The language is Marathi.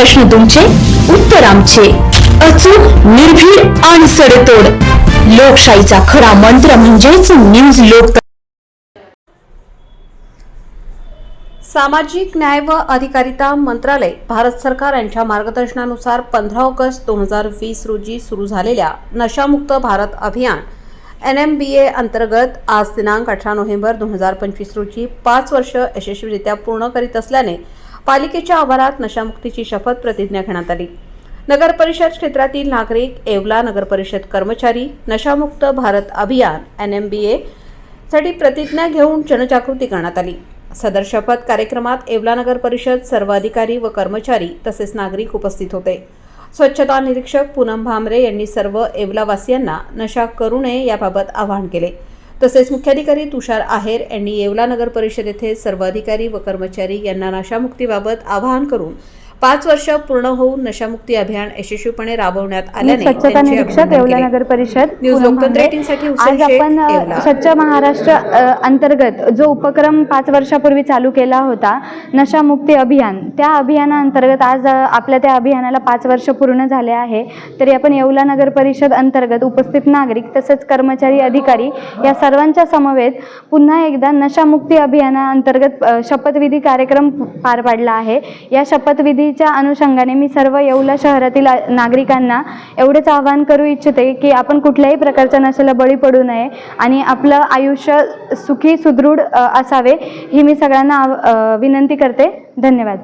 प्रश्न तुमचे उत्तर आमचे. अचूक निर्भीड आणि सडेतोड. लोकशाहीचा खरा मंत्र म्हणजेच न्यूज लोक सामाजिक न्याय व अधिकारिता मंत्रालय भारत सरकार यांच्या मार्गदर्शनानुसार पंधरा ऑगस्ट दोन हजार वीस रोजी सुरू झालेल्या नशामुक्त भारत अभियान एन एम बी ए अंतर्गत आज दिनांक अठरा नोव्हेंबर दोन हजार पंचवीस रोजी पाच वर्ष यशस्वीरित्या पूर्ण करीत असल्याने पालिकेच्या आवारात नशामुक्तीची शपथ प्रतिज्ञा घेण्यात आली. नगर परिषद क्षेत्रातील नागरिक येवला नगर परिषद कर्मचारी नशामुक्त भारत अभियान एन एम बी ए साठी प्रतिज्ञा घेऊन जनजागृती करण्यात आली. सदर शपथ कार्यक्रमात येवला नगर परिषद सर्व अधिकारी व कर्मचारी तसेच नागरिक उपस्थित होते. स्वच्छता निरीक्षक पूनम भामरे यांनी सर्व येवलावासियांना नशा करू नये याबाबत आवाहन केले. तसेच मुख्याधिकारी तुषार आहेर यांनी येवला नगर परिषद येथे सर्व अधिकारी व कर्मचारी यांना नशामुक्तीबाबत आवाहन करून पाच वर्ष पूर्ण होऊन नशामुक्ती अभियान यशस्वीपणे राबवण्यात आल्याने स्वच्छता निरीक्षक येवला. नगर परिषद न्यूज लोकतंत्र आज आपण. स्वच्छ महाराष्ट्र अंतर्गत जो उपक्रम पाच वर्षापूर्वी चालू केला होता नशामुक्ती अभियान त्या अभियानाअंतर्गत आज आपल्या त्या अभियानाला पाच वर्ष पूर्ण झाले आहे तरी आपण येवला नगर परिषद अंतर्गत उपस्थित नागरिक तसेच कर्मचारी अधिकारी या सर्वांच्या समवेत पुन्हा एकदा नशामुक्ती अभियानाअंतर्गत शपथविधी कार्यक्रम पार पाडला आहे या शपथविधीच्या अनुषंगाने मी सर्व येवला शहरातील नागरिकांना एवढेच आवाहन करू इच्छिते की आपण कुठल्याही प्रकारच्या नशेला बळी पडू नये आणि आपलं आयुष्य सुखी सुदृढ असावे ही मी सगळ्यांना आव- विनंती करते. धन्यवाद.